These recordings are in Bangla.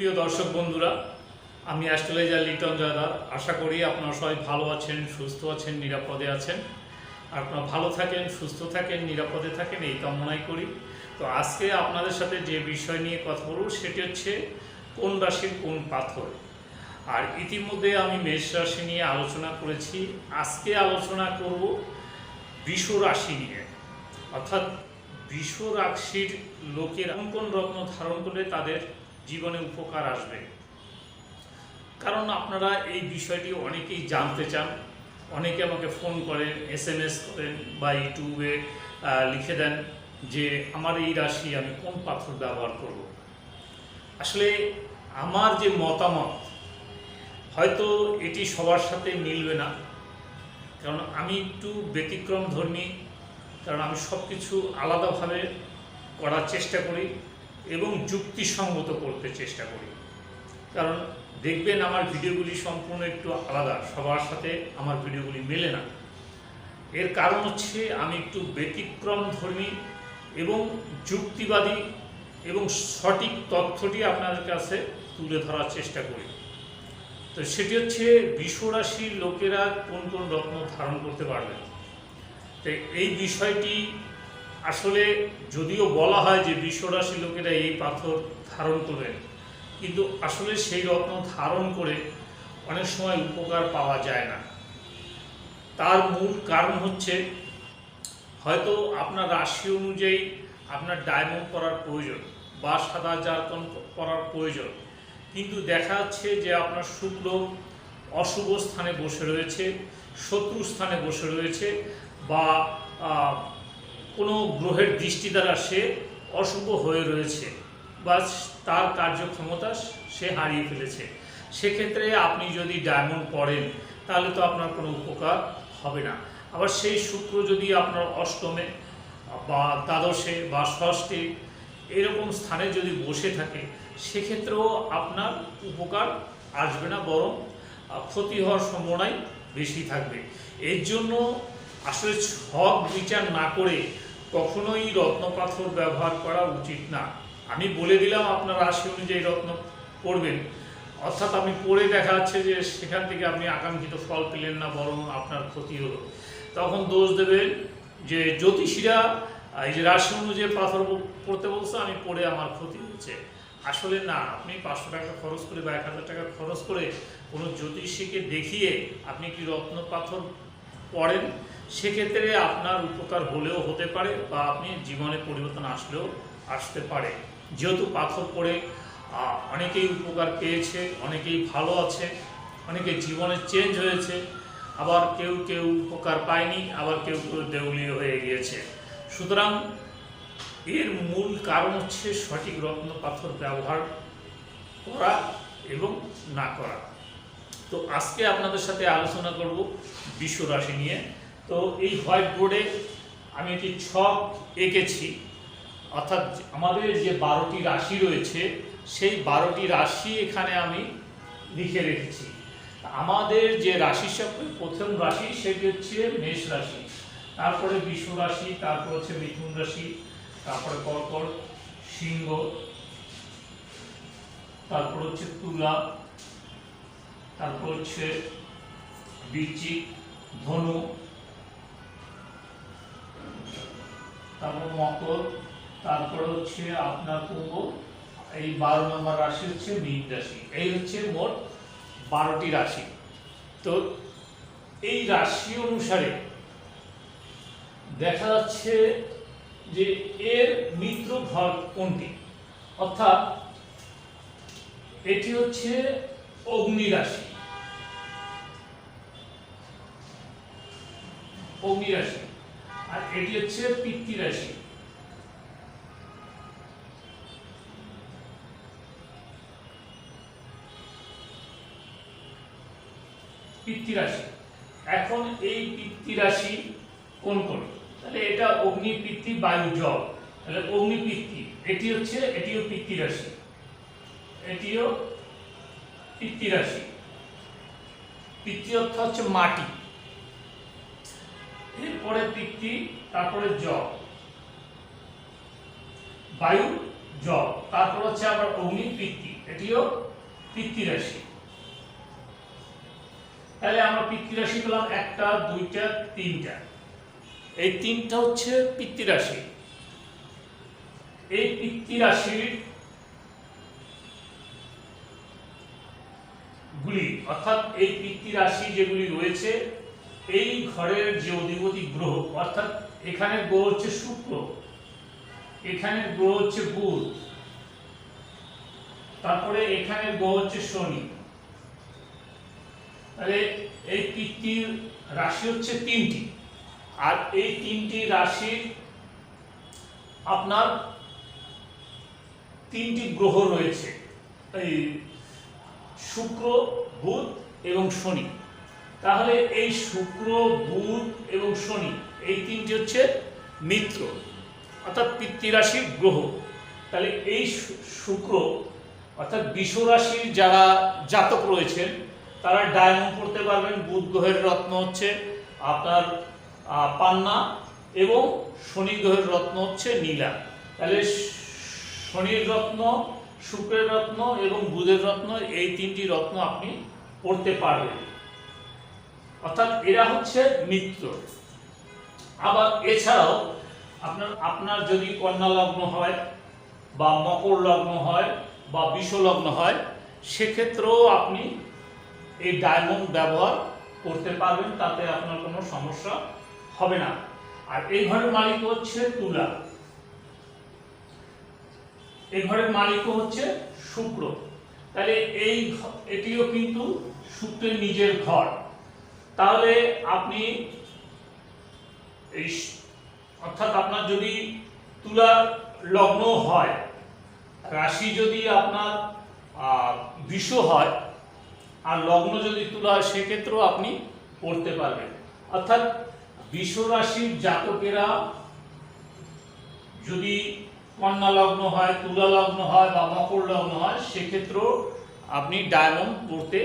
সুপ্রিয় দর্শক বন্ধুরা, আমি অ্যাস্ট্রোলজার লিটন জয়দার। আশা করি আপনারা সবাই ভালো আছেন, সুস্থ আছেন, নিরাপদে আছেন। আপনারা ভালো থাকেন, সুস্থ থাকেন, নিরাপদে থাকেন, এই কামনাই করি। তো আজকে আপনাদের সাথে যে বিষয় নিয়ে কথা বলব, সেটি হচ্ছে কোন রাশির কোন পাথর। আর ইতিমধ্যে আমি মেষ রাশি নিয়ে আলোচনা করেছি। আজকে আলোচনা করব বৃষ রাশি নিয়ে। অর্থাৎ বৃষ রাশির লোকের কোন কোন রত্ন ধারণ করলে তাদের জীবনে উপকার আসবে। কারণ আপনারা এই বিষয়টি অনেকেই জানতে চান। অনেকে আমাকে ফোন করেন এস এম এস করেন বা ইউটিউবে লিখে দেন যে, আমার এই রাশি আমি কোন পাথর ব্যবহার করব? আসলে আমার যে মতামত, হয়তো এটি সবার সাথে মিলবে না। কারণ আমি একটু ব্যতিক্রম ধর্মী, কারণ আমি সব কিছু আলাদাভাবে করার চেষ্টা করি। এবং যুক্তিসঙ্গত করতে চেষ্টা করি। কারণ দেখবেন আমার ভিডিওগুলি সম্পূর্ণ একটু আলাদা, সবার সাথে আমার ভিডিওগুলি মেলে না। এর কারণ হচ্ছে আমি একটু ব্যতিক্রম ধর্মী এবং যুক্তিবাদী এবং সঠিক তথ্যটি আপনাদের কাছে তুলে ধরার চেষ্টা করি। তো সেটি হচ্ছে বিশ্বরাশির লোকেরা কোন কোন রত্ন ধারণ করতে পারবে তো এই বিষয়টি আসলে যদিও বলা হয় যে বিশ্বরাশি লোকেরা এই পাথর ধারণ করবেন কিন্তু আসলে সেই রত্ন ধারণ করে অনেক সময় উপকার পাওয়া যায় না। তার মূল কারণ হচ্ছে হয়তো আপনার রাশি অনুযায়ী আপনার ডায়মন্ড করার প্রয়োজন বা সাদা জারকন করার প্রয়োজন, কিন্তু দেখা যাচ্ছে যে আপনার শুক্র অশুভ স্থানে বসে রয়েছে, শত্রু স্থানে বসে রয়েছে বা কোনো গ্রহের দৃষ্টি দ্বারা সে অশুভ হয়ে রয়েছে বা তার কার্যক্ষমতা সে হারিয়ে ফেলেছে। সেক্ষেত্রে আপনি যদি ডায়মন্ড পড়েন, তাহলে তো আপনার কোনো উপকার হবে না। আবার সেই শুক্র যদি আপনার অষ্টমে বা দ্বাদশে বা ষষ্ঠে এরকম স্থানে যদি বসে থাকে, সেক্ষেত্রেও আপনার উপকার আসবে না, বরং ক্ষতি হওয়ার সম্ভাবনাই বেশি থাকবে। এর জন্য আসলে ছক বিচার না করে কখনোই রত্নপাথর ব্যবহার করা উচিত না। আমি বলে দিলাম আপনার রাশি অনুযায়ী রত্ন পড়বেন। অর্থাৎ আপনি পড়ে দেখা যাচ্ছে যে সেখান থেকে আপনি আকাঙ্ক্ষিত ফল পেলেন না, বরং আপনার ক্ষতি হলো। তখন দোষ দেবেন যে জ্যোতিষীরা এই যে রাশি অনুযায়ী পাথর পড়তে বলছে, আমি পড়ে আমার ক্ষতি হচ্ছে আসলে না, আপনি পাঁচশো টাকা খরচ করে বা এক হাজার টাকা খরচ করে কোনো জ্যোতিষীকে দেখিয়ে আপনি কি রত্ন পাথর পড়েন, সেক্ষেত্রে আপনার উপকার হলেও হতে পারে বা আপনি জীবনে পরিবর্তন আসলেও আসতে পারে। যেহেতু পাথর পড়ে অনেকেই উপকার পেয়েছে, অনেকেই ভালো আছে অনেকে জীবনে চেঞ্জ হয়েছে, আবার কেউ কেউ উপকার পায়নি, আবার কেউ কেউ দেউলিও হয়ে গিয়েছে। সুতরাং এর মূল কারণ হচ্ছে সঠিক রত্ন পাথর ব্যবহার করা এবং না করা। তো আজকে আপনাদের সাথে আলোচনা করব বিশ্ব রাশি নিয়ে। তো এই হোয়াইট বোর্ডে আমি একটি ছক এঁকেছি। অর্থাৎ আমাদের যে বারোটি রাশি রয়েছে, সেই বারোটি রাশি এখানে আমি লিখে রেখেছি। আমাদের যে রাশি চক্রের প্রথম রাশি, সেটি হচ্ছে মেষ রাশি। তারপরে বিশ্ব রাশি, তারপর হচ্ছে মিথুন রাশি, তারপরে কর্কট, সিংহ, তারপর হচ্ছে তুলা তারপর হচ্ছে বৃশ্চিক ধনু, তারপর মকর, তারপর হচ্ছে আপনার কুম্ভ, এই বারো নম্বর রাশি হচ্ছে মীন রাশি। এই হচ্ছে মোট বারোটি রাশি। তো এই রাশি অনুসারে দেখা যাচ্ছে যে এর মিত্র ঘর কোনটি? অর্থাৎ এটি হচ্ছে অগ্নি রাশি। অগ্নি রাশি। আর এটি হচ্ছে পিতৃ রাশি। পিতৃ এখন এই পিতৃ রাশি কোন কোন তাহলে এটা অগ্নি পিতৃ বায়ু জল। তাহলে অগ্নি পিতৃ, এটি হচ্ছে, এটিও পিতৃ রাশি। এটিও পিতৃ রাশি। পিতৃ অর্থ হচ্ছে মাটি। এরপরে পিতৃ তারপরে জল বায়ু জল তারপর হচ্ছে আবার অগ্নি পিতৃ এটিও পিতৃরাশি তাহলে আমরা পিতৃরাশি পেলাম একটা, দুইটা, তিনটা। এই তিনটা হচ্ছে পিতৃরাশি এই পিতৃরাশির গুলি, অর্থাৎ এই পিতৃরাশি যেগুলি রয়েছে এই ঘরের যে অধিপতি গ্রহ, অর্থাৎ এখানে গ্রহ হচ্ছে শুক্র, এখানে গ্রহ হচ্ছে বুধ, তারপরে এখানে গ্রহ হচ্ছে শনি। তাহলে এই পিতৃর রাশি হচ্ছে তিনটি। আর এই তিনটি রাশির আপনার তিনটি গ্রহ রয়েছে, এই শুক্র, বুধ এবং শনি। তাহলে এই শুক্র, বুধ এবং শনি, এই তিনটি হচ্ছে মিত্র, অর্থাৎ পিতৃরাশির গ্রহ। তাহলে এই শুক্র, অর্থাৎ বিশ্বরাশির যারা জাতক রয়েছেন, তারা ডায়মন্ড পড়তে পারবেন, বুধ গ্রহের রত্ন হচ্ছে আপনার পান্না এবং শনি গ্রহের রত্ন হচ্ছে নীলা। তাহলে শনির রত্ন, শুক্রের রত্ন এবং বুধের রত্ন, এই তিনটি রত্ন আপনি পড়তে পারবেন। অর্থাৎ এরা হচ্ছে মিত্র। আবার এছাড়াও আপনার আপনার যদি কন্যা লগ্ন হয়, বা মকর লগ্ন হয়, বা বিষ লগ্ন হয়, সেক্ষেত্রেও আপনি এই ডায়মন্ড ব্যবহার করতে পারবেন, তাতে আপনার কোনো সমস্যা হবে না। আর এই ঘরের মালিক হচ্ছে তুলা। এই ঘরের মালিক হচ্ছে শুক্র। তাহলে এই এটিও কিন্তু শুক্রের নিজের ঘর। তাহলে আপনি এই অর্থাৎ আপনার যদি তুলা লগ্ন হয়, রাশি যদি আপনার বিষ হয়, আর লগ্ন যদি তুলা হয়, সেক্ষেত্রেও আপনি পড়তে পারবেন। অর্থাৎ বিষ রাশির জাতকেরা যদি কন্যা লগ্ন হয়, তুলা লগ্ন হয় বা মকর লগ্ন হয়, সেক্ষেত্রেও আপনি ডায়মন্ড পড়তে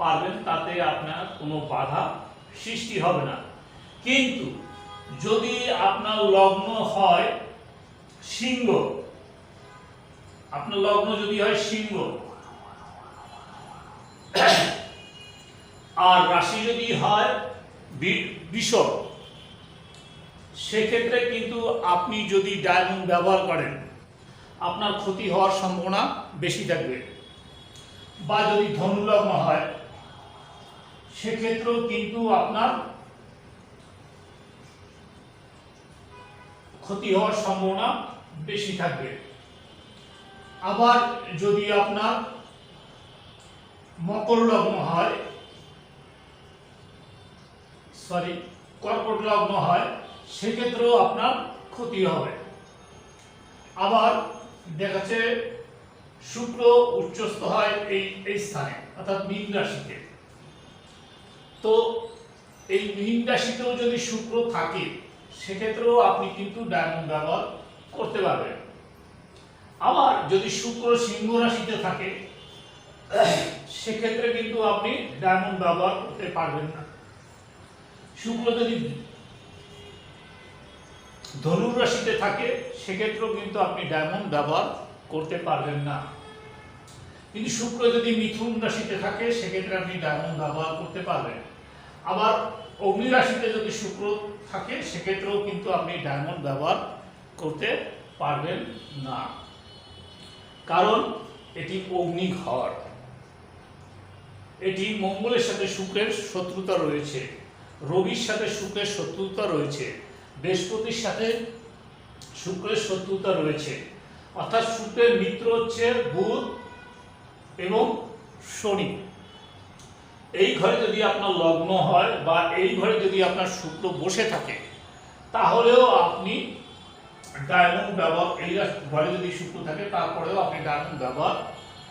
পারবেন, তাতে আপনার কোনো বাধা সৃষ্টি হবে না। কিন্তু যদি আপনার লগ্ন হয় সিংহ, আপনার লগ্ন যদি হয় সিংহ, আর রাশি যদি হয় বি- বিষম সেক্ষেত্রে কিন্তু আপনি যদি ডায়মন্ড ব্যবহার করেন, আপনার ক্ষতি হওয়ার সম্ভাবনা বেশি থাকবে। বা যদি ধনুলগ্ন হয় সেক্ষেত্রেও কিন্তু আপনার ক্ষতি হওয়ার সম্ভাবনা বেশি থাকবে। আবার যদি আপনার মকর লগ্ন হয় সরি কর্কট লগ্ন হয়, সেক্ষেত্রেও আপনার ক্ষতি হবে। আবার দেখাচ্ছে শুক্র উচ্চস্থ হয় এই এই স্থানে, অর্থাৎ মীন রাশিতে। তো এই মীন রাশিতেও যদি শুক্র থাকে, সেক্ষেত্রেও আপনি কিন্তু ডায়মন্ড ব্যবহার করতে পারবেন। আবার যদি শুক্র সিংহ রাশিতে থাকে, সেক্ষেত্রে কিন্তু আপনি ডায়মন্ড ব্যবহার করতে পারবেন না। শুক্র যদি ধনুর রাশিতে থাকে, সেক্ষেত্রেও কিন্তু আপনি ডায়মন্ড ব্যবহার করতে পারবেন না। কিন্তু শুক্র যদি মিথুন রাশিতে থাকে, সেক্ষেত্রে আপনি ডায়মন্ড ব্যবহার করতে পারবেন। আবার অগ্নি রাশিতে যদি শুক্র থাকে, সেক্ষেত্রেও কিন্তু আপনি ডায়মন্ড ব্যবহার করতে পারবেন না। কারণ এটি অগ্নি ঘর। এটি মঙ্গলের সাথে শুক্রের শত্রুতা রয়েছে, রবির সাথে শুক্রের শত্রুতা রয়েছে, বৃহস্পতির সাথে শুক্রের শত্রুতা রয়েছে। অর্থাৎ শুক্রের মিত্র হচ্ছে বুধ এবং শনি। এই ঘরে যদি আপনার লগ্ন হয় বা এই ঘরে যদি আপনার শুক্র বসে থাকে, তাহলেও আপনি ডায়মন্ড ব্যবহার, এই ঘরে যদি শুক্র থাকে, তারপরেও আপনি ডায়মন্ড ব্যবহার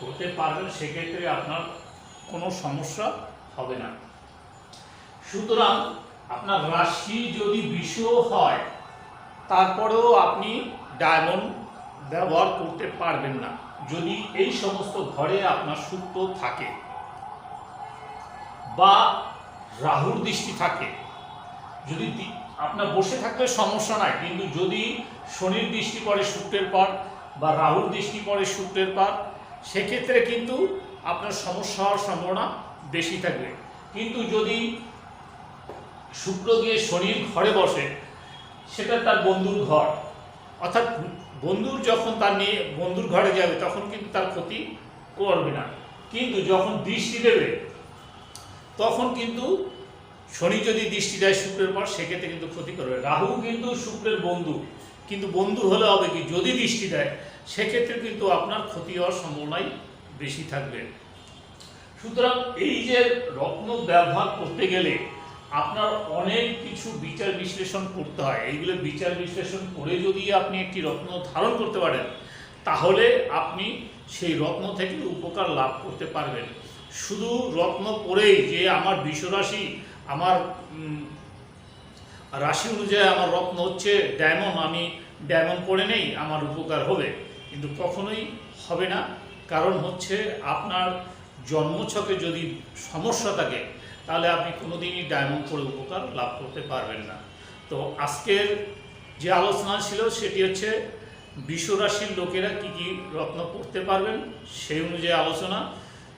করতে পারবেন। সেক্ষেত্রে আপনার কোনো সমস্যা হবে না। সুতরাং আপনার রাশি যদি বিষ হয়, তারপরেও আপনি ডায়মন্ড ব্যবহার করতে পারবেন না। যদি এই সমস্ত ঘরে আপনার শুক্র থাকে বা রাহুর দৃষ্টি থাকে। যদি আপনার বসে থাকলে সমস্যা নাই, কিন্তু যদি শনির দৃষ্টি পড়ে শুক্রের পর বা রাহুর দৃষ্টি পড়ে শুক্রের পর, সেক্ষেত্রে কিন্তু আপনার সমস্যা হওয়ার সম্ভাবনা বেশি থাকবে। কিন্তু যদি শুক্র গিয়ে শনির ঘরে বসে, সেটা তার বন্ধুর ঘর। অর্থাৎ বন্ধুর যখন তার নিয়ে, বন্ধুর ঘরে যাবে, তখন কিন্তু তার ক্ষতি করবে না। কিন্তু যখন দৃষ্টি দেবে তখন কিন্তু শনি যদি দৃষ্টি দেয় শুক্রের পর, সেক্ষেত্রে কিন্তু ক্ষতি করবে। রাহু কিন্তু শুক্রের বন্ধু। কিন্তু বন্ধু হলে হবে কি? যদি দৃষ্টি দেয়, সেক্ষেত্রে কিন্তু আপনার ক্ষতি হওয়ার সম্ভাবনাই বেশি থাকবে। সুতরাং এই যে রত্ন ব্যবহার করতে গেলে আপনার অনেক কিছু বিচার বিশ্লেষণ করতে হয়। এইগুলো বিচার বিশ্লেষণ করে যদি আপনি একটি রত্ন ধারণ করতে পারেন, তাহলে আপনি সেই রত্ন থেকে উপকার লাভ করতে পারবেন। শুধু রত্ন পরেই যে আমার বিশ্বরাশি, আমার রাশি অনুযায়ী আমার রত্ন হচ্ছে ডায়মন্ড আমি ডায়মন্ড পরে নেই, আমার উপকার হবে। কিন্তু কখনোই হবে না। কারণ হচ্ছে আপনার জন্মছকে যদি সমস্যা থাকে, তাহলে আপনি কোনোদিনই ডায়মন্ড পরে উপকার লাভ করতে পারবেন না। তো আজকের যে আলোচনা ছিল, সেটি হচ্ছে বিশ্বরাশির লোকেরা কি কি রত্ন পড়তে পারবেন, সেই অনুযায়ী আলোচনা।